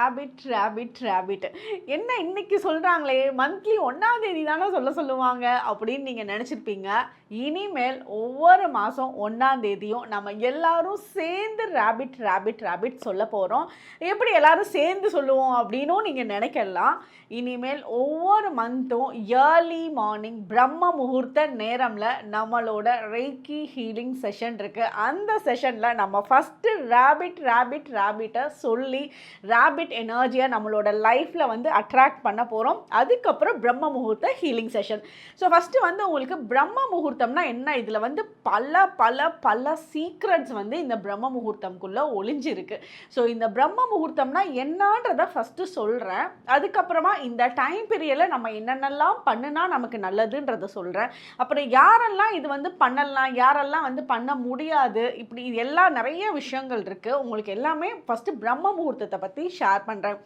Rapid rapid rapid என்ன இன்னைக்கு சொல்கிறாங்களே மந்த்லி ஒன்றாம் தேதி தானே சொல்ல சொல்லுவாங்க அப்படின்னு நீங்கள் நினச்சிருப்பீங்க. இனிமேல் ஒவ்வொரு மாதம் ஒன்றாம் தேதியும் நம்ம எல்லாரும் சேர்ந்து ரேபிட் ரேபிட் ரேபிட் சொல்ல போகிறோம் எப்படி எல்லாரும் சேர்ந்து சொல்லுவோம் அப்படின்னும் நீங்கள் நினைக்கலாம். இனிமேல் ஒவ்வொரு மந்த்தும் ஏர்லி மார்னிங் பிரம்ம முகூர்த்த நேரமில் நம்மளோட ரெய்கி ஹீலிங் செஷன் இருக்குது அந்த செஷனில் நம்ம ஃபஸ்ட்டு ரேபிட் ரேபிட் ரேபிட்டை சொல்லி ரேபிட் எனர்ஜியை நம்மளோட லைஃப்பில் வந்து அட்ராக்ட் பண்ண போகிறோம் அதுக்கப்புறம் பிரம்ம முகூர்த்த ஹீலிங் செஷன் ஸோ ஃபஸ்ட்டு வந்து உங்களுக்கு பிரம்ம முகூர்த்தம்னா என்ன? இதில் வந்து பல பல பல சீக்ரெட்ஸ் வந்து இந்த பிரம்ம முகூர்த்தம்குள்ளே ஒளிஞ்சிருக்கு. ஸோ இந்த பிரம்ம முகூர்த்தம்னா என்னன்றதை ஃபஸ்ட்டு சொல்கிறேன் அதுக்கப்புறமா இந்த டைம் பீரியடில் நம்ம என்னென்னலாம் பண்ணுனா நமக்கு நல்லதுன்றத சொல்கிறேன் அப்புறம் யாரெல்லாம் இது வந்து பண்ணலாம் யாரெல்லாம் வந்து பண்ண முடியாது இப்படி இது நிறைய விஷயங்கள் இருக்குது உங்களுக்கு எல்லாமே ஃபஸ்ட்டு பிரம்ம முகூர்த்தத்தை பற்றி ஷேர் பண்ணுறேன்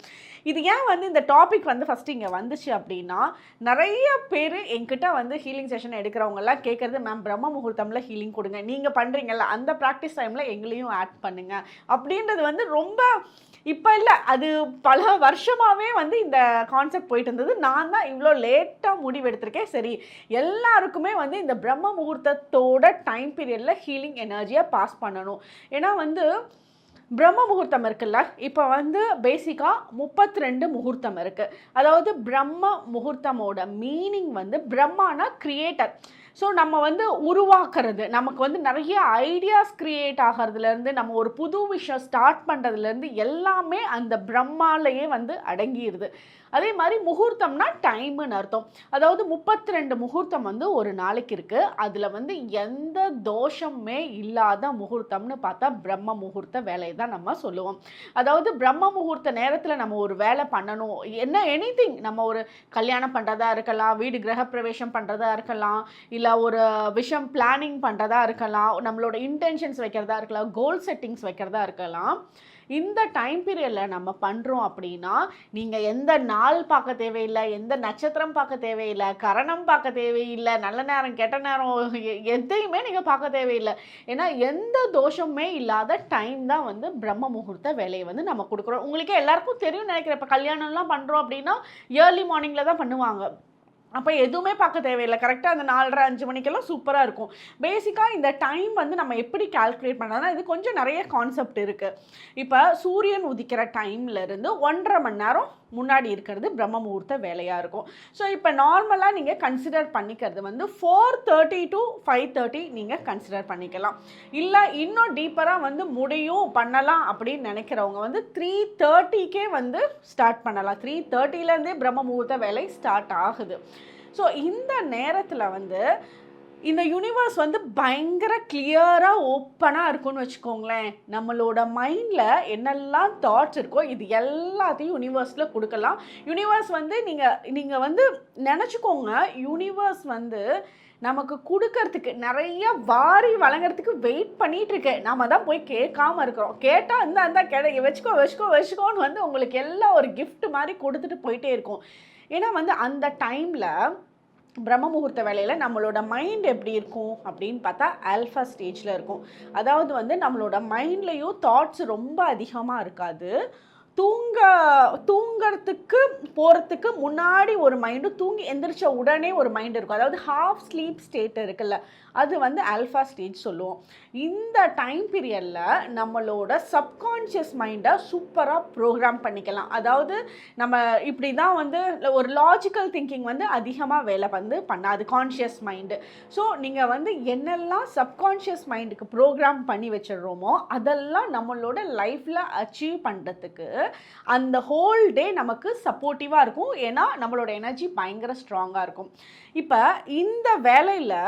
இது ஏன் வந்து இந்த டாபிக் வந்து ஃபஸ்ட்டு இங்கே வந்துச்சு அப்படின்னா நிறைய பேர் என்கிட்ட வந்து ஹீலிங் செஷன் எடுக்கிறவங்கெல்லாம் கேட்குறது மேம் பிரம்ம முகூர்த்தமில் ஹீலிங் கொடுங்க. நீங்கள் பண்ணுறீங்கல்ல அந்த ப்ராக்டிஸ் டைமில் எங்களையும் ஆட் பண்ணுங்க. அப்படின்றது வந்து ரொம்ப இப்போ இல்லை அது பல வருஷமாகவே வந்து இந்த கான்செப்ட் போயிட்டு இருந்தது. நான் தான் இவ்வளோ லேட்டாக முடிவெடுத்திருக்கேன். சரி எல்லாருக்குமே வந்து இந்த பிரம்ம முகூர்த்தத்தோட டைம் பீரியடில் ஹீலிங் எனர்ஜியை பாஸ் பண்ணணும். ஏன்னா வந்து பிரம்ம முகூர்த்தம் இருக்குல்ல? இப்போ வந்து பேசிக்காக முப்பத்தி ரெண்டு முகூர்த்தம் இருக்குது அதாவது பிரம்ம முகூர்த்தமோட மீனிங் வந்து பிரம்மானா கிரியேட்டர் ஸோ நம்ம வந்து உருவாக்குறது நமக்கு வந்து நிறைய ஐடியாஸ் க்ரியேட் ஆகிறதுலேருந்து நம்ம ஒரு புது விஷயம் ஸ்டார்ட் பண்ணுறதுலேருந்து எல்லாமே அந்த பிரம்மாலேயே வந்து அடங்கிடுது அதே மாதிரி முகூர்த்தம்னா டைம்னு அர்த்தம். அதாவது முப்பத்தி ரெண்டு முகூர்த்தம் வந்து ஒரு நாளைக்கு இருக்குது அதில் வந்து எந்த தோஷமுமே இல்லாத முகூர்த்தம்னு பார்த்தா பிரம்ம முகூர்த்த வேலையை தான் நம்ம சொல்லுவோம். அதாவது பிரம்ம முகூர்த்த நேரத்தில் நம்ம ஒரு வேலை பண்ணணும். என்ன எனிதிங் நம்ம ஒரு கல்யாணம் பண்ணுறதா இருக்கலாம் வீடு கிரகப்பிரவேசம் பண்ணுறதா இருக்கலாம் இல்லை ஒரு விஷயம் பிளானிங் பண்ணுறதா இருக்கலாம் நம்மளோட இன்டென்ஷன்ஸ் வைக்கிறதா இருக்கலாம் கோல் செட்டிங்ஸ் வைக்கிறதா இருக்கலாம். இந்த டைம் பீரியடில் நம்ம பண்ணுறோம் அப்படின்னா நீங்கள் எந்த நாள் பார்க்க தேவையில்லை எந்த நட்சத்திரம் பார்க்க தேவையில்லை கரணம் பார்க்க தேவையில்லை நல்ல நேரம் கெட்ட நேரம் எதையுமே நீங்கள் பார்க்க தேவையில்லை. ஏன்னா எந்த தோஷமுமே இல்லாத டைம் தான் வந்து பிரம்ம முகூர்த்த வேலையை வந்து நம்ம கொடுக்குறோம். உங்களுக்கே எல்லாருக்கும் தெரியும் நினைக்கிறேன். இப்போ கல்யாணம்லாம் பண்ணுறோம் அப்படின்னா ஏர்லி மார்னிங்கில் தான் பண்ணுவாங்க. அப்போ எதுவுமே பார்க்க தேவையில்லை. கரெக்டாக அந்த நாலரை அஞ்சு மணிக்கெல்லாம் சூப்பராக இருக்கும். பேசிக்காக இந்த டைம் வந்து நம்ம எப்படி கால்குலேட் பண்ணலாம் இது கொஞ்சம் நிறைய கான்செப்ட் இருக்குது இப்போ சூரியன் உதிக்கிற டைம்லேருந்து ஒன்றரை மணி நேரம் முன்னாடி இருக்கிறது பிரம்ம முகூர்த்த வேலையாக இருக்கும். ஸோ இப்போ நார்மலாக நீங்கள் கன்சிடர் பண்ணிக்கிறது வந்து four thirty to five thirty நீங்கள் கன்சிடர் பண்ணிக்கலாம். இல்லை இன்னும் டீப்பராக வந்து முடியும் பண்ணலாம் அப்படின்னு நினைக்கிறவங்க வந்து த்ரீ தேர்ட்டிக்கே வந்து ஸ்டார்ட் பண்ணலாம். த்ரீ தேர்ட்டிலேருந்தே பிரம்ம முகூர்த்த வேலை ஸ்டார்ட் ஆகுது. ஸோ இந்த நேரத்தில் வந்து இந்த யூனிவர்ஸ் வந்து பயங்கர கிளியராக ஓப்பனாக இருக்கும்னு வச்சுக்கோங்களேன். நம்மளோட மைண்டில் என்னெல்லாம் தாட்ஸ் இருக்கோ இது எல்லாத்தையும் யூனிவர்ஸில் கொடுக்கலாம். யூனிவர்ஸ் வந்து நீங்கள் நீங்கள் வந்து நினச்சிக்கோங்க யூனிவர்ஸ் வந்து நமக்கு கொடுக்கறதுக்கு நிறைய வாரி வழங்குறதுக்கு வெயிட் பண்ணிட்டு நம்ம நாம தான் போய் கேட்காம இருக்கிறோம். கேட்டால் இந்த அந்த கிடை. வச்சுக்கோ வச்சுக்கோ வச்சுக்கோன்னு வந்து உங்களுக்கு எல்லாம் ஒரு கிஃப்ட் மாதிரி கொடுத்துட்டு போயிட்டே இருக்கும். ஏன்னா வந்து அந்த டைமில் பிரம்ம முகூர்த்த வேலையில் நம்மளோட மைண்ட் எப்படி இருக்கும் அப்படின்னு பார்த்தா ஆல்ஃபா ஸ்டேஜில் இருக்கும். அதாவது வந்து நம்மளோட மைண்ட்லேயும் தாட்ஸ் ரொம்ப அதிகமாக இருக்காது. தூங்க தூங்கிறதுக்கு போகிறதுக்கு முன்னாடி ஒரு மைண்டு தூங்கி எந்திரிச்ச உடனே ஒரு மைண்ட் இருக்கும். அதாவது ஹாஃப் ஸ்லீப் ஸ்டேட் இருக்குல்ல அது வந்து ஆல்ஃபா ஸ்டேஜ் சொல்லுவோம். இந்த டைம் பீரியடில் நம்மளோட சப்கான்ஷியஸ் மைண்டை சூப்பராக ப்ரோக்ராம் பண்ணிக்கலாம். அதாவது நம்ம இப்படி தான் வந்து ஒரு லாஜிக்கல் திங்கிங் வந்து அதிகமாக வேலை வந்து பண்ணாது கான்ஷியஸ் மைண்டு ஸோ நீங்கள் வந்து என்னெல்லாம் சப்கான்ஷியஸ் மைண்டுக்கு ப்ரோக்ராம் பண்ணி வச்சிடுறோமோ அதெல்லாம் நம்மளோட லைஃப்பில் அச்சீவ் பண்ணுறதுக்கு அந்த ஹோல் டே நமக்கு சப்போர்ட்டிவாக இருக்கும். ஏன்னா நம்மளோட எனர்ஜி பயங்கர ஸ்ட்ராங்காக இருக்கும். இப்போ இந்த வேலையில்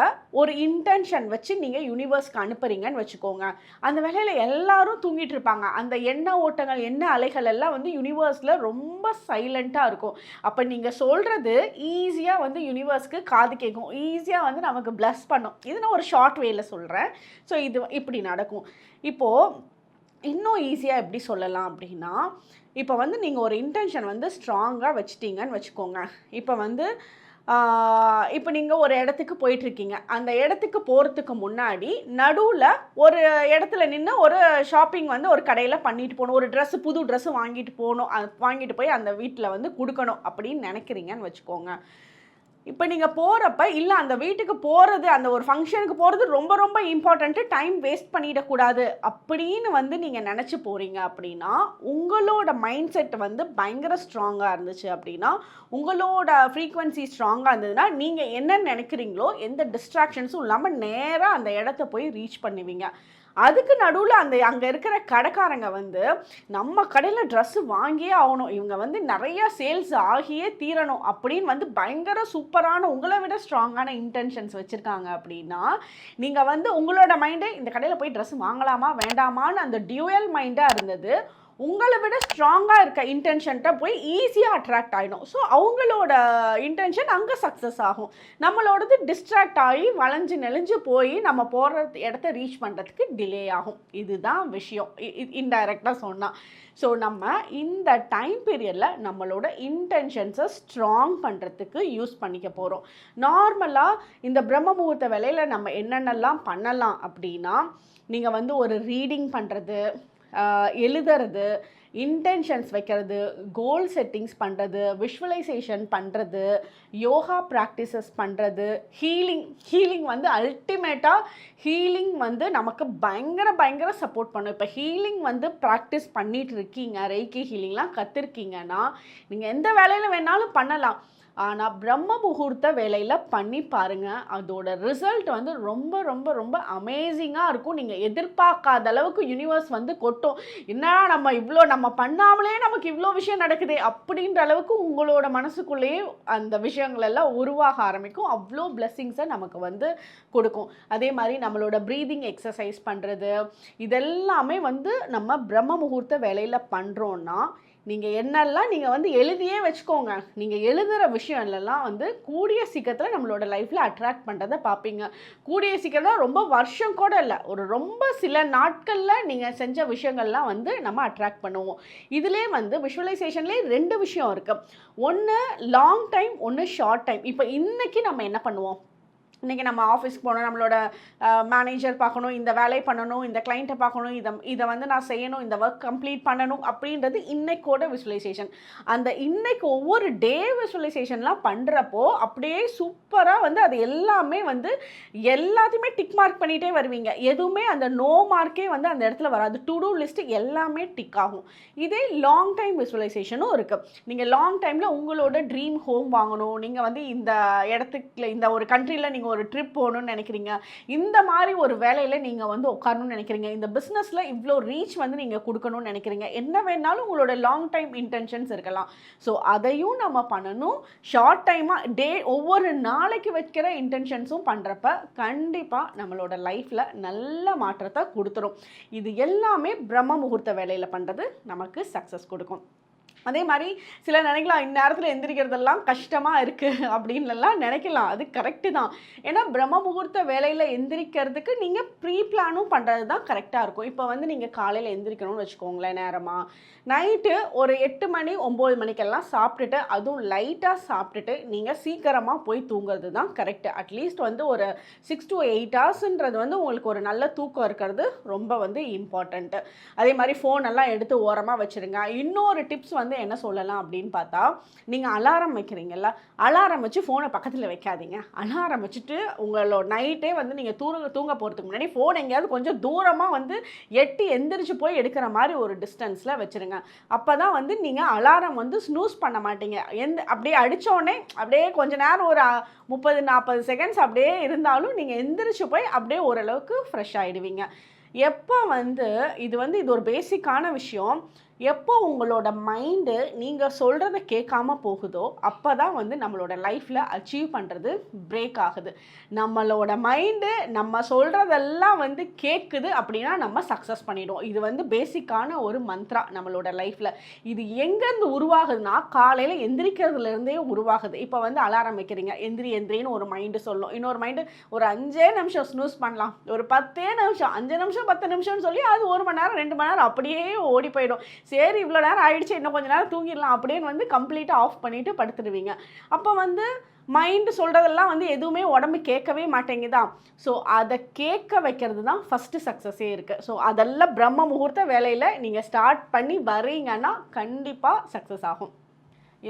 ஒரு இன்டென்ஷன் வச்சு நீங்கள் யூனிவர்ஸ்க்கு அனுப்புறீங்கன்னு வச்சுக்கோங்க. அந்த வேலையில் எல்லாரும் தூங்கிட்டு இருப்பாங்க. அந்த எண்ண ஓட்டங்கள் எண்ண அலைகள் எல்லாம் வந்து யூனிவர்ஸில் ரொம்ப சைலண்ட்டாக இருக்கும். அப்போ நீங்கள் சொல்கிறது ஈஸியாக வந்து யூனிவர்ஸ்க்கு காது கேட்கும் ஈஸியாக வந்து நமக்கு ப்ளஸ் பண்ணும். இது நான் ஒரு ஷார்ட் வேயில் சொல்கிறேன் ஸோ இது இப்படி நடக்கும். இப்போது இன்னும் ஈஸியாக எப்படி சொல்லலாம் அப்படின்னா இப்போ வந்து நீங்கள் ஒரு இன்டென்ஷன் வந்து ஸ்ட்ராங்காக வச்சிட்டீங்கன்னு வச்சுக்கோங்க. இப்போ வந்து இப்போ நீங்கள் ஒரு இடத்துக்கு போயிட்டுருக்கீங்க. அந்த இடத்துக்கு போகிறதுக்கு முன்னாடி நடுவில் ஒரு இடத்துல நின்று ஒரு ஷாப்பிங் வந்து ஒரு கடையில் பண்ணிட்டு போகணும். ஒரு ட்ரெஸ்ஸு புது ட்ரெஸ்ஸு வாங்கிட்டு போகணும். வாங்கிட்டு போய் அந்த வீட்டில் வந்து கொடுக்கணும் அப்படின்னு நினைக்கிறீங்கன்னு வச்சுக்கோங்க. இப்போ நீங்கள் போகிறப்ப இல்லை அந்த வீட்டுக்கு போகிறது அந்த ஒரு ஃபங்க்ஷனுக்கு போகிறது ரொம்ப ரொம்ப இம்பார்ட்டண்ட்டு டைம் வேஸ்ட் பண்ணிடக்கூடாது அப்படின்னு வந்து நீங்கள் நினச்சி போகிறீங்க அப்படின்னா உங்களோட மைண்ட் செட் வந்து பயங்கர ஸ்ட்ராங்காக இருந்துச்சு அப்படின்னா உங்களோட ஃப்ரீக்வன்சி ஸ்ட்ராங்காக இருந்ததுன்னா நீங்கள் என்ன நினைக்கிறீங்களோ எந்த டிஸ்ட்ராக்ஷன்ஸும் இல்லாமல் நேராக அந்த இடத்த போய் ரீச் பண்ணுவீங்க. அதுக்கு நடுவில் அந்த அங்கே இருக்கிற கடைக்காரங்க வந்து நம்ம கடையில் ட்ரெஸ்ஸு வாங்கியே ஆகணும். இவங்க வந்து நிறைய சேல்ஸ் ஆகியே தீரணும் அப்படின்னு வந்து பயங்கர சூப்பரான உங்களை விட ஸ்ட்ராங்கான இன்டென்ஷன்ஸ் வச்சுருக்காங்க அப்படின்னா நீங்கள் வந்து உங்களோட மைண்டு இந்த கடையில் போய் ட்ரெஸ் வாங்கலாமா வேண்டாமான்னு அந்த டியூயல் மைண்டாக இருந்தது. உங்களை விட ஸ்ட்ராங்காக இருக்க இன்டென்ஷன்ட்ட போய் ஈஸியாக அட்ராக்ட் ஆகிடும் ஸோ அவங்களோட இன்டென்ஷன் அங்கே சக்ஸஸ் ஆகும். நம்மளோடது டிஸ்ட்ராக்ட் ஆகி வளைஞ்சு நெளிஞ்சு போய் நம்ம போகிற இடத்த ரீச் பண்ணுறதுக்கு டிலே ஆகும். இதுதான் விஷயம். இன்டைரக்டாக சொன்னால் ஸோ நம்ம இந்த டைம் பீரியடில் நம்மளோட இன்டென்ஷன்ஸை ஸ்ட்ராங் பண்ணுறதுக்கு யூஸ் பண்ணிக்க போகிறோம் நார்மலாக இந்த பிரம்ம முகூர்த்த வேலையில் நம்ம என்னென்னலாம் பண்ணலாம் அப்படின்னா நீங்கள் வந்து ஒரு ரீடிங் பண்ணுறது எழுதுறது இன்டென்ஷன்ஸ் வைக்கிறது கோல் செட்டிங்ஸ் பண்ணுறது விஷுவலைசேஷன் பண்ணுறது யோகா ப்ராக்டிசஸ் பண்ணுறது ஹீலிங் ஹீலிங் வந்து அல்டிமேட்டாக ஹீலிங் வந்து நமக்கு பயங்கர பயங்கர சப்போர்ட் பண்ணும். இப்போ ஹீலிங் வந்து ப்ராக்டிஸ் பண்ணிகிட்டு இருக்கீங்க ரெய்கி ஹீலிங்லாம் கற்றுருக்கீங்கன்னா நீங்கள் எந்த வேலையில் வேணாலும் பண்ணலாம். ஆனால் பிரம்ம முகூர்த்த வேலையில் பண்ணி பாருங்கள் அதோட ரிசல்ட் வந்து ரொம்ப ரொம்ப ரொம்ப அமேசிங்காக இருக்கும். நீங்கள் எதிர்பார்க்காத அளவுக்கு யூனிவர்ஸ் வந்து கொட்டும். என்ன நம்ம இவ்வளோ நம்ம பண்ணாமலே நமக்கு இவ்வளோ விஷயம் நடக்குது? அப்படின்ற அளவுக்கு உங்களோட மனசுக்குள்ளேயே அந்த விஷயங்கள் எல்லாம் உருவாக ஆரம்பிக்கும். அவ்வளோ பிளெஸ்ஸிங்ஸை நமக்கு வந்து கொடுக்கும். அதே மாதிரி நம்மளோட ப்ரீதிங் எக்ஸசைஸ் பண்ணுறது இதெல்லாமே வந்து நம்ம பிரம்ம முகூர்த்த வேலையில் பண்ணுறோன்னா நீங்கள் என்னெல்லாம் நீங்கள் வந்து எழுதியே வச்சுக்கோங்க. நீங்கள் எழுதுகிற விஷயம்லாம் வந்து கூடிய சீக்கிரத்தில் நம்மளோட லைஃப்பில் அட்ராக்ட் பண்ணுறதை பார்ப்பீங்க கூடிய சீக்கிரம் ரொம்ப வருஷம் கூட இல்லை. ஒரு ரொம்ப சில நாட்களில் நீங்கள் செஞ்ச விஷயங்கள்லாம் வந்து நம்ம அட்ராக்ட் பண்ணுவோம். இதுலேயே வந்து விஷுவலைசேஷன்லேயே ரெண்டு விஷயம் இருக்குது ஒன்று லாங் டைம் ஒன்று ஷார்ட் டைம் இப்போ இன்றைக்கி நம்ம என்ன பண்ணுவோம்? இன்றைக்கி நம்ம ஆஃபீஸ்க்கு போகணும் நம்மளோட மேனேஜர் பார்க்கணும் இந்த வேலை பண்ணணும் இந்த கிளைண்ட்டை பார்க்கணும் இதை இதை வந்து நான் செய்யணும் இந்த ஒர்க் கம்ப்ளீட் பண்ணணும் அப்படின்றது இன்னைக்கோட விசுவலைசேஷன் அந்த இன்னைக்கு ஒவ்வொரு டே விசுவலைசேஷன்லாம் பண்ணுறப்போ அப்படியே சூப்பராக வந்து அது எல்லாமே வந்து எல்லாத்தையுமே டிக் மார்க் பண்ணிகிட்டே வருவீங்க. எதுவுமே அந்த நோ மார்க்கே வந்து அந்த இடத்துல வராது. டு டூ லிஸ்ட்டு எல்லாமே டிக் ஆகும். இதே லாங் டைம் விசுவலைசேஷனும் இருக்குது நீங்கள் லாங் டைமில் உங்களோட ட்ரீம் ஹோம் வாங்கணும். நீங்கள் வந்து இந்த இடத்துக்கு இந்த ஒரு கண்ட்ரியில் நீங்கள் ஒரு ட்ரிப் போகணும்னு நினைக்கிறீங்க? இந்த மாதிரி ஒரு வேலையில் நீங்கள் வந்து உட்காரணும்னு நினைக்கிறீங்க? இந்த பிஸ்னஸில் இவ்வளோ ரீச் வந்து நீங்கள் கொடுக்கணும்னு நினைக்கிறீங்க? என்ன வேணாலும் உங்களோட லாங் டைம் இன்டென்ஷன்ஸ் இருக்கலாம். ஸோ அதையும் நம்ம பண்ணணும். ஷார்ட் டைமாக டே ஒவ்வொரு நாளைக்கு வைக்கிற இன்டென்ஷன்ஸும் பண்ணுறப்ப கண்டிப்பாக நம்மளோட லைஃப்பில் நல்ல மாற்றத்தை கொடுத்துரும். இது எல்லாமே பிரம்ம முகூர்த்த வேலையில் பண்ணுறது நமக்கு சக்ஸஸ் கொடுக்கும். அதே மாதிரி சில நினைக்கலாம் இந்நேரத்தில் எந்திரிக்கிறதெல்லாம் கஷ்டமாக இருக்குது அப்படின்லாம் நினைக்கலாம். அது கரெக்டு தான். ஏன்னா பிரம்ம முகூர்த்த வேலையில் எந்திரிக்கிறதுக்கு நீங்கள் ப்ரீ பிளானும் பண்ணுறது தான் கரெக்டாக இருக்கும். இப்போ வந்து நீங்கள் காலையில் எந்திரிக்கணும்னு வச்சுக்கோங்களேன் நேரமாக நைட்டு ஒரு எட்டு மணி ஒம்பது மணிக்கெல்லாம் சாப்பிட்டுட்டு அதுவும் லைட்டாக சாப்பிட்டுட்டு நீங்கள் சீக்கிரமாக போய் தூங்குறது தான் கரெக்டு அட்லீஸ்ட் வந்து ஒரு சிக்ஸ் டு எயிட் ஹவர்ஸ்ன்றது வந்து உங்களுக்கு ஒரு நல்ல தூக்கம் இருக்கிறது ரொம்ப வந்து இம்பார்ட்டண்ட்டு அதே மாதிரி ஃபோனெல்லாம் எடுத்து ஓரமாக வச்சுருங்க. இன்னொரு டிப்ஸ் வந்து என்ன சொல்லலாம் அப்படின்னு பார்த்தா நீங்கள் அலாரம் வைக்கிறீங்கல்ல அலாரம் வச்சு ஃபோனை பக்கத்தில் வைக்காதீங்க. அலாரம் வச்சுட்டு உங்களோட நைட்டே வந்து நீங்கள் தூங்க தூங்க போகிறதுக்கு முன்னாடி ஃபோன் எங்கேயாவது கொஞ்சம் தூரமாக வந்து எட்டி எந்திரிச்சு போய் எடுக்கிற மாதிரி ஒரு டிஸ்டன்ஸில் வச்சுருங்க. அப்போ தான் வந்து நீங்கள் அலாரம் வந்து ஸ்னூஸ் பண்ண மாட்டீங்க. எந்த அப்படியே அடித்தோடனே அப்படியே கொஞ்ச நேரம் ஒரு முப்பது நாற்பது செகண்ட்ஸ் அப்படியே இருந்தாலும் நீங்கள் எந்திரிச்சு போய் அப்படியே ஓரளவுக்கு ஃப்ரெஷ் ஆகிடுவீங்க எப்போ வந்து இது வந்து இது ஒரு பேசிக்கான விஷயம். எப்போ உங்களோட மைண்டு நீங்கள் சொல்கிறத கேட்காம போகுதோ அப்போ தான் வந்து நம்மளோட லைஃப்பில் அச்சீவ் பண்ணுறது பிரேக் ஆகுது. நம்மளோட மைண்டு நம்ம சொல்கிறதெல்லாம் வந்து கேட்குது அப்படின்னா நம்ம சக்ஸஸ் பண்ணிவிடுவோம் இது வந்து பேசிக்கான ஒரு மந்த்ரா நம்மளோட லைஃப்பில் இது எங்கேருந்து உருவாகுதுன்னா காலையில் எந்திரிக்கிறதுலேருந்தே உருவாகுது. இப்போ வந்து அலாரம் வைக்கிறீங்க. எந்திரி எந்திரின்னு ஒரு மைண்டு சொல்லும். இன்னொரு மைண்டு ஒரு அஞ்சே நிமிஷம் ஸ்னூஸ் பண்ணலாம். ஒரு பத்தே நிமிஷம் அஞ்சு நிமிஷம் பத்து நிமிஷம்னு சொல்லி அது ஒரு மணி நேரம் ரெண்டு மணி நேரம் அப்படியே ஓடி போயிடும். சரி இவ்வளோ நேரம் ஆயிடுச்சு இன்னும் கொஞ்சம் நேரம் தூங்கிடலாம் அப்படின்னு வந்து கம்ப்ளீட்டாக ஆஃப் பண்ணிவிட்டு படுத்துடுவீங்க. அப்போ வந்து மைண்டு சொல்கிறதெல்லாம் வந்து எதுவுமே உடம்பு கேட்கவே மாட்டேங்குதான் ஸோ அதை கேட்க வைக்கிறது தான் ஃபஸ்ட்டு சக்ஸஸே இருக்குது ஸோ அதெல்லாம் பிரம்ம முகூர்த்த வேலையில் நீங்கள் ஸ்டார்ட் பண்ணி வரீங்கன்னா கண்டிப்பாக சக்ஸஸ் ஆகும்.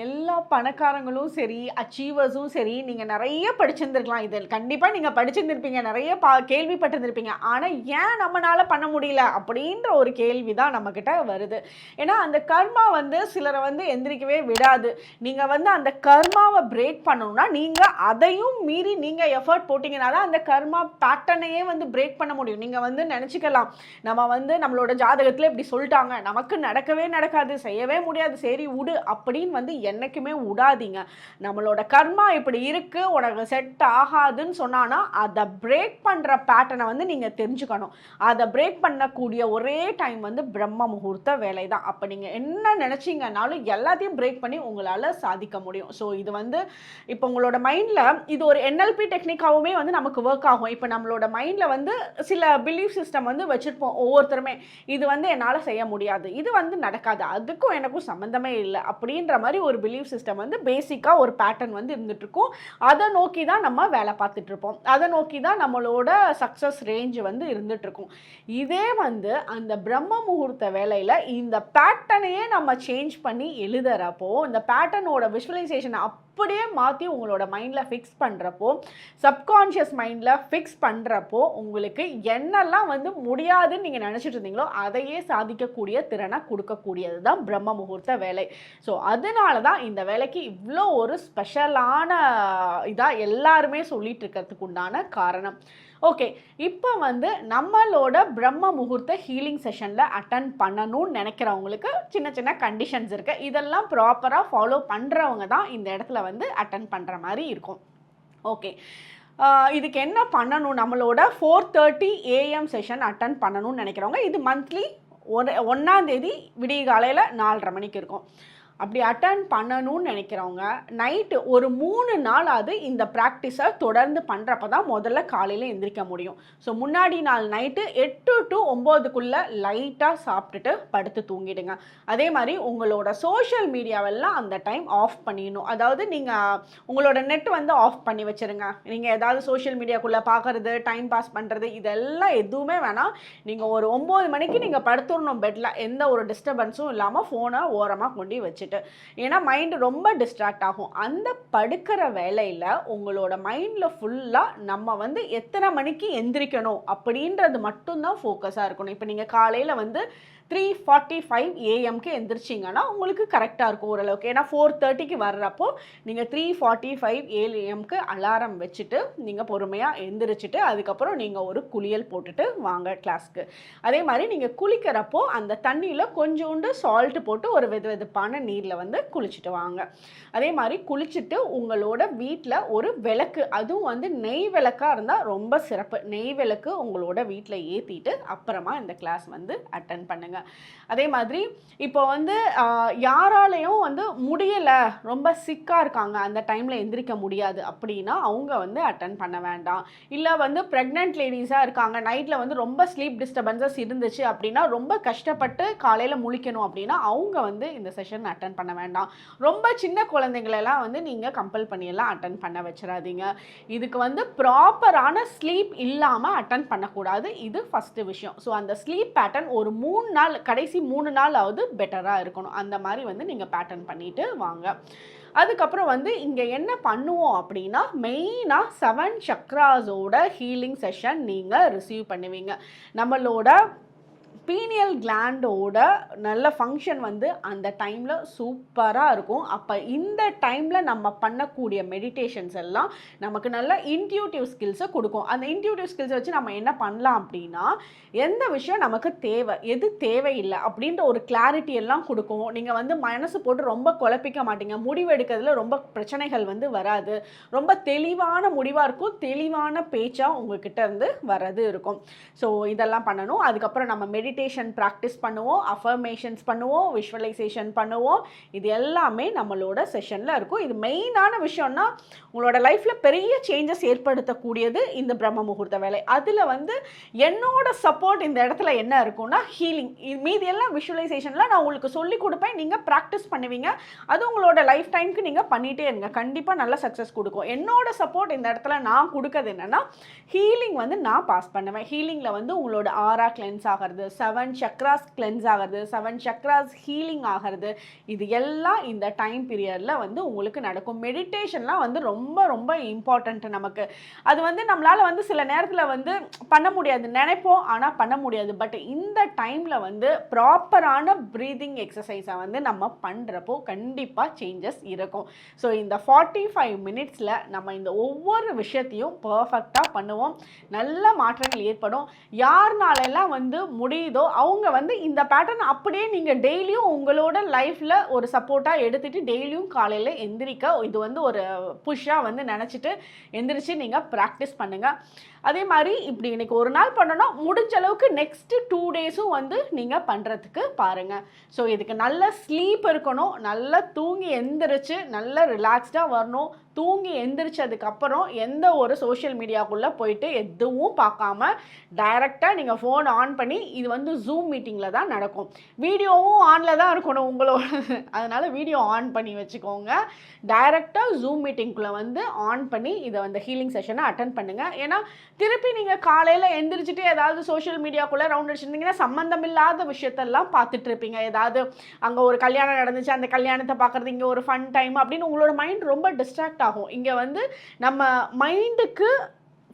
எல்லா பணக்காரங்களும் சரி அச்சீவர்ஸும் சரி நீங்கள் நிறைய படிச்சிருந்துருக்கலாம். இதில் கண்டிப்பாக நீங்கள் படிச்சிருந்துருப்பீங்க. நிறைய பா கேள்விப்பட்டிருந்திருப்பீங்க. ஆனால் ஏன் நம்மளால் பண்ண முடியல? அப்படின்ற ஒரு கேள்வி தான் நம்மக்கிட்ட வருது. ஏன்னா அந்த கர்மா வந்து சிலரை வந்து எந்திரிக்கவே விடாது. நீங்கள் வந்து அந்த கர்மாவை பிரேக் பண்ணணும்னா நீங்கள் அதையும் மீறி நீங்கள் எஃபர்ட் போட்டிங்கன்னா தான் அந்த கர்மா பேட்டர்னையே வந்து பிரேக் பண்ண முடியும். நீங்கள் வந்து நினச்சிக்கலாம். நம்ம வந்து நம்மளோட ஜாதகத்தில் இப்படி சொல்லிட்டாங்க. நமக்கு நடக்கவே நடக்காது. செய்யவே முடியாது. சரி விடு அப்படின்னு வந்து என்றைக்குமே விடாதீங்க நம்மளோட கர்மா இப்படி இருக்குது உனக்கு செட் ஆகாதுன்னு சொன்னான்னா அதை பிரேக் பண்ணுற பேட்டர்னை வந்து நீங்கள் தெரிஞ்சுக்கணும். அதை பிரேக் பண்ணக்கூடிய ஒரே டைம் வந்து பிரம்ம முகூர்த்த வேலை தான் அப்போ நீங்கள் என்ன நினச்சிங்கனாலும் எல்லாத்தையும் பிரேக் பண்ணி உங்களால் சாதிக்க முடியும். ஸோ இது வந்து இப்போ உங்களோட மைண்டில் இது ஒரு என்எல்பி டெக்னிக்காகவுமே வந்து நமக்கு ஒர்க் ஆகும். இப்போ நம்மளோட மைண்டில் வந்து சில பிலீஃப் சிஸ்டம் வந்து வச்சுருப்போம் ஒவ்வொருத்தருமே. இது வந்து என்னால் செய்ய முடியாது. இது வந்து நடக்காது. அதுக்கும் எனக்கும் சம்மந்தமே இல்லை. அப்படின்ற மாதிரி ஒரு பிலீஃப் சிஸ்டம் வந்து பேசிக்காக ஒரு பேட்டர்ன் வந்து இருந்துகிட்ருக்கும் அதை நோக்கி தான் நம்ம வேலை பார்த்துட்ருப்போம் அதை நோக்கி தான் நம்மளோட சக்ஸஸ் ரேஞ்சு வந்து இருந்துகிட்ருக்கும் இதே வந்து அந்த பிரம்ம முகூர்த்த வேலையில் இந்த பேட்டர்னையே நம்ம சேஞ்ச் பண்ணி எழுதுறப்போ இந்த பேட்டர்னோட அப் அப்படியே மாற்றி உங்களோட மைண்டில் ஃபிக்ஸ் பண்ணுறப்போ சப்கான்ஷியஸ் மைண்டில் ஃபிக்ஸ் பண்ணுறப்போ உங்களுக்கு என்னெல்லாம் வந்து முடியாதுன்னு நீங்கள் நினச்சிட்டு இருந்தீங்களோ அதையே சாதிக்கக்கூடிய திறனை கொடுக்கக்கூடியது தான் பிரம்ம முகூர்த்த வேலை. ஸோ அதனால தான் இந்த வேலைக்கு இவ்வளோ ஒரு ஸ்பெஷலான இதாக எல்லாருமே சொல்லிட்டு இருக்கிறதுக்கு உண்டான காரணம். ஓகே இப்போ வந்து நம்மளோட பிரம்ம முகூர்த்த ஹீலிங் செஷனில் அட்டன் பண்ணணும்னு நினைக்கிறவங்களுக்கு சின்ன சின்ன கண்டிஷன்ஸ் இருக்குது இதெல்லாம் ப்ராப்பராக ஃபாலோ பண்ணுறவங்க தான் இந்த இடத்துல வந்து அட்டன் பண்ணுற மாதிரி இருக்கும். ஓகே இதுக்கு என்ன பண்ணணும்? நம்மளோட four thirty AM session attend பண்ணணும்னு நினைக்கிறவங்க இது மந்த்லி ஒரு ஒன்றாந்தேதி விடிய காலையில் நாலரை மணிக்கு இருக்கும். அப்படி அட்டன் பண்ணணும்னு நினைக்கிறவங்க நைட்டு ஒரு மூணு நாளாவது இந்த ப்ராக்டிஸை தொடர்ந்து பண்ணுறப்ப தான் முதல்ல காலையில் எந்திரிக்க முடியும். ஸோ முன்னாடி நாள் நைட்டு எட்டு டு ஒம்போதுக்குள்ளே லைட்டாக சாப்பிட்டுட்டு படுத்து தூங்கிடுங்க. அதே மாதிரி உங்களோட சோஷியல் மீடியாவெல்லாம் அந்த டைம் ஆஃப் பண்ணிடணும். அதாவது நீங்கள் உங்களோட நெட் வந்து ஆஃப் பண்ணி வச்சுருங்க. நீங்கள் ஏதாவது சோஷியல் மீடியாக்குள்ளே பார்க்குறது டைம் பாஸ் பண்ணுறது இதெல்லாம் எதுவுமே வேணாம். நீங்கள் ஒரு ஒம்பது மணிக்கு நீங்கள் படுத்துடணும் பெட்டில் எந்த ஒரு டிஸ்டர்பன்ஸும் இல்லாமல் ஃபோனை ஓரமாக கொண்டு வச்சு வச்சுட்டு ஏன்னா மைண்டு ரொம்ப டிஸ்ட்ராக்ட் ஆகும். அந்த படுக்கிற வேலையில் உங்களோட மைண்டில் ஃபுல்லாக நம்ம வந்து எத்தனை மணிக்கு எந்திரிக்கணும் அப்படின்றது மட்டும்தான் ஃபோக்கஸாக இருக்கணும். இப்போ நீங்கள் காலையில் வந்து த்ரீ ஃபார்ட்டி ஃபைவ் ஏஎம்க்கு எந்திரிச்சிங்கன்னா உங்களுக்கு கரெக்டாக இருக்கும் ஓரளவுக்கு. ஏன்னா ஃபோர் தேர்ட்டிக்கு வர்றப்போ நீங்கள் த்ரீ ஃபார்ட்டி ஃபைவ் ஏஎம்க்கு அலாரம் வச்சுட்டு நீங்கள் பொறுமையாக எந்திரிச்சிட்டு அதுக்கப்புறம் நீங்கள் ஒரு குளியல் போட்டுட்டு வாங்க கிளாஸ்க்கு அதே மாதிரி நீங்கள் குளிக்கிறப்போ அந்த தண்ணியில் கொஞ்சோண்டு சால்ட்டு போட்டு ஒரு வெது வெதுப்பான நீரில் வந்து குளிச்சுட்டு வாங்க. அதே மாதிரி குளிச்சுட்டு உங்களோட வீட்டில் ஒரு விளக்கு அதுவும் வந்து நெய் விளக்காக இருந்தால் ரொம்ப சிறப்பு. நெய் விளக்கு உங்களோட வீட்டில் ஏற்றிட்டு அப்புறமா இந்த கிளாஸ் வந்து அட்டன் பண்ணுங்கள் அதே மாதிரி இப்போ வந்து யாராலையும் வந்து முடியலை ரொம்ப சிக்காக இருக்காங்க அந்த டைமில் எந்திரிக்க முடியாது அப்படின்னா அவங்க வந்து அட்டன் பண்ண வேண்டாம். இல்லை வந்து ப்ரெக்னென்ட் லேடிஸாக இருக்காங்க நைட்டில் வந்து ரொம்ப ஸ்லீப் டிஸ்டர்பன்சஸ் இருந்துச்சு அப்படின்னா ரொம்ப கஷ்டப்பட்டு காலையில் முழிக்கணும் அப்படின்னா அவங்க வந்து இந்த செஷன் அட்டன் பண்ண வேண்டாம். ரொம்ப சின்ன குழந்தைங்களெல்லாம் வந்து நீங்கள் கம்பல் பண்ணியெல்லாம் அட்டன் பண்ண வச்சிடாதீங்க. இதுக்கு வந்து ப்ராப்பரான ஸ்லீப் இல்லாமல் அட்டன் பண்ணக்கூடாது. இது ஃபஸ்ட்டு விஷயம். ஸோ அந்த ஸ்லீப் பேட்டர்ன் ஒரு மூணு நாள் நாள் கடைசி மூணு நாளாவது பெட்டராக இருக்கணும். அந்த மாதிரி வந்து நீங்கள் பேட்டர்ன் பண்ணிவிட்டு வாங்க. அதுக்கப்புறம் வந்து இங்கே என்ன பண்ணுவோம் அப்படின்னா மெயினாக செவன் சக்ராஸோட ஹீலிங் செஷன் நீங்கள் ரிசீவ் பண்ணுவீங்க. நம்மளோட பீனியல் கிளாண்டோட நல்ல ஃபங்க்ஷன் வந்து அந்த டைமில் சூப்பராக இருக்கும். அப்போ இந்த டைமில் நம்ம பண்ணக்கூடிய மெடிடேஷன்ஸ் எல்லாம் நமக்கு நல்ல இன்ட்யூட்டிவ் ஸ்கில்ஸை கொடுக்கும். அந்த இன்ட்யூட்டிவ் ஸ்கில்ஸை வச்சு நம்ம என்ன பண்ணலாம் அப்படின்னா எந்த விஷயம் நமக்கு தேவை எது தேவையில்லை அப்படின்ற ஒரு கிளாரிட்டி எல்லாம் கொடுக்கும். நீங்கள் வந்து மனசு போட்டு ரொம்ப குழப்பிக்க மாட்டீங்க. முடிவு எடுக்கிறதுல ரொம்ப பிரச்சனைகள் வந்து வராது. ரொம்ப தெளிவான முடிவாக இருக்கும். தெளிவான பேச்சாக உங்ககிட்ட இருந்து வர்றது இருக்கும். ஸோ இதெல்லாம் பண்ணணும். அதுக்கப்புறம் நம்ம மெடி மெடிடேஷன் ப்ராக்டிஸ் பண்ணுவோம் அஃபர்மேஷன்ஸ் பண்ணுவோம் விஷுவலைசேஷன் பண்ணுவோம். இது எல்லாமே நம்மளோட செஷனில் இருக்கும். இது மெயினான விஷயம்னா உங்களோட லைஃப்பில் பெரிய சேஞ்சஸ் ஏற்படுத்தக்கூடியது இந்த பிரம்ம முகூர்த்த வேலை. அதில் வந்து என்னோட சப்போர்ட் இந்த இடத்துல என்ன இருக்கும்னா ஹீலிங் மீதி எல்லாம் விஷுவலைசேஷனில் நான் உங்களுக்கு சொல்லி கொடுப்பேன். நீங்கள் ப்ராக்டிஸ் பண்ணுவீங்க. அது உங்களோட லைஃப் டைமுக்கு நீங்கள் பண்ணிகிட்டே இருங்க. கண்டிப்பாக நல்ல சக்ஸஸ் கொடுக்கும். என்னோட சப்போர்ட் இந்த இடத்துல நான் கொடுக்கறது என்னென்னா ஹீலிங் வந்து நான் பாஸ் பண்ணுவேன். ஹீலிங்கில் வந்து உங்களோட ஆரா கிளென்ஸ் ஆகிறது செவன் சக்ராஸ் கிளென்ஸ் ஆகிறது செவன் சக்ராஸ் ஹீலிங் ஆகிறது இது எல்லாம் இந்த டைம் பீரியடில் வந்து உங்களுக்கு நடக்கும். மெடிடேஷன்லாம் வந்து ரொம்ப ரொம்ப இம்பார்ட்டண்ட் நமக்கு. அது வந்து நம்மளால் வந்து சில நேரத்தில் வந்து பண்ண முடியாது. நினைப்போம் ஆனால் பண்ண முடியாது. பட் இந்த டைமில் வந்து ப்ராப்பரான ப்ரீதிங் எக்ஸசைஸை வந்து நம்ம பண்ணுறப்போ கண்டிப்பாக சேஞ்சஸ் இருக்கும். ஸோ இந்த ஃபார்ட்டி ஃபைவ் மினிட்ஸில் நம்ம இந்த ஒவ்வொரு விஷயத்தையும் பர்ஃபெக்டாக பண்ணுவோம். நல்ல மாற்றங்கள் ஏற்படும். யாருனாலெல்லாம் வந்து தெரியுதோ அவங்க வந்து இந்த பேட்டர்ன் அப்படியே நீங்கள் டெய்லியும் உங்களோட லைஃப்பில் ஒரு சப்போர்ட்டாக எடுத்துகிட்டு டெய்லியும் காலையில் எந்திரிக்க இது வந்து ஒரு புஷ்ஷாக வந்து நினச்சிட்டு எந்திரிச்சு நீங்கள் ப்ராக்டிஸ் பண்ணுங்கள் அதே மாதிரி இப்படி இன்னைக்கு ஒரு நாள் பண்ணணும் முடிஞ்ச அளவுக்கு நெக்ஸ்ட்டு டூ டேஸும் வந்து நீங்கள் பண்ணுறதுக்கு பாருங்கள் ஸோ இதுக்கு நல்ல ஸ்லீப் இருக்கணும் நல்லா தூங்கி எந்திரிச்சு நல்லா ரிலாக்ஸ்டாக வரணும். தூங்கி எந்திரிச்சதுக்கப்புறம் எந்த ஒரு சோஷியல் மீடியாக்குள்ளே போயிட்டு எதுவும் பார்க்காம டைரெக்டாக நீங்கள் ஃபோன் ஆன் பண்ணி இது வந்து ஜூம் மீட்டிங்கில் தான் நடக்கும். வீடியோவும் ஆனில் தான் இருக்கணும் உங்களோட. அதனால் வீடியோ ஆன் பண்ணி வச்சுக்கோங்க. டைரெக்டாக ஜூம் மீட்டிங்குள்ளே வந்து ஆன் பண்ணி இதை வந்து ஹீலிங் செஷனை அட்டன் பண்ணுங்கள் ஏன்னா திருப்பி நீங்கள் காலையில் எந்திரிச்சிட்டு ஏதாவது சோஷியல் மீடியாக்குள்ளே ரவுண்ட் அடிச்சிருந்தீங்கன்னா சம்மந்தம் இல்லாத விஷயத்தெல்லாம் பார்த்துட்டு இருப்பீங்க. ஏதாவது அங்கே ஒரு கல்யாணம் நடந்துச்சு அந்த கல்யாணத்தை பார்க்குறது இங்கே ஒரு ஃபன் டைம் அப்படின்னு உங்களோட மைண்ட் ரொம்ப டிஸ்ட்ராக்ட் ஆகும். இங்கே வந்து நம்ம மைண்டுக்கு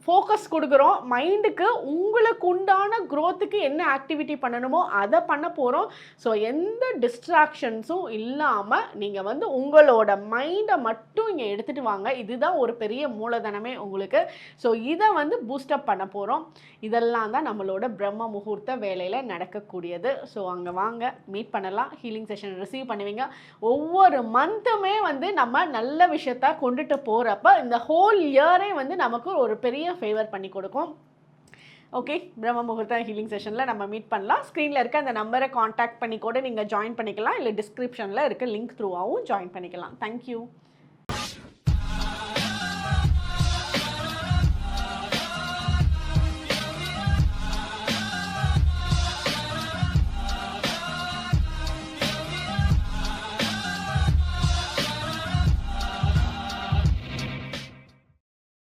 ஃபோக்கஸ் கொடுக்குறோம். மைண்டுக்கு உங்களுக்கு உண்டான க்ரோத்துக்கு என்ன ஆக்டிவிட்டி பண்ணணுமோ அதை பண்ண போகிறோம் ஸோ எந்த டிஸ்ட்ராக்ஷன்ஸும் இல்லாமல் நீங்கள் வந்து உங்களோட மைண்டை மட்டும் இங்கே எடுத்துகிட்டு வாங்க. இதுதான் ஒரு பெரிய மூலதனமே உங்களுக்கு. ஸோ இதை வந்து பூஸ்டப் பண்ண போகிறோம் இதெல்லாம் தான் நம்மளோட பிரம்ம முகூர்த்த வேலையில் நடக்கக்கூடியது. ஸோ அங்கே வாங்க மீட் பண்ணலாம். ஹீலிங் செஷன் ரிசீவ் பண்ணுவீங்க. ஒவ்வொரு மந்த்துமே வந்து நம்ம நல்ல விஷயத்த கொண்டுட்டு போகிறப்ப இந்த ஹோல் இயரே வந்து நமக்கு ஒரு பெரிய ஃபேவர் பண்ணி கொடுக்கும். ஓகே பிரம்ம முகூர்த்த ஹீலிங் செஷனில் நம்ம மீட் பண்ணலாம். ஸ்க்ரீனில் இருக்க அந்த நம்பரை காண்டாக்ட் பண்ணி கூட நீங்கள் ஜாயின் பண்ணிக்கலாம். இல்லை டிஸ்கிரிப்ஷனில் இருக்க லிங்க் த்ரூவாகவும் ஜாயின் பண்ணிக்கலாம். Thank you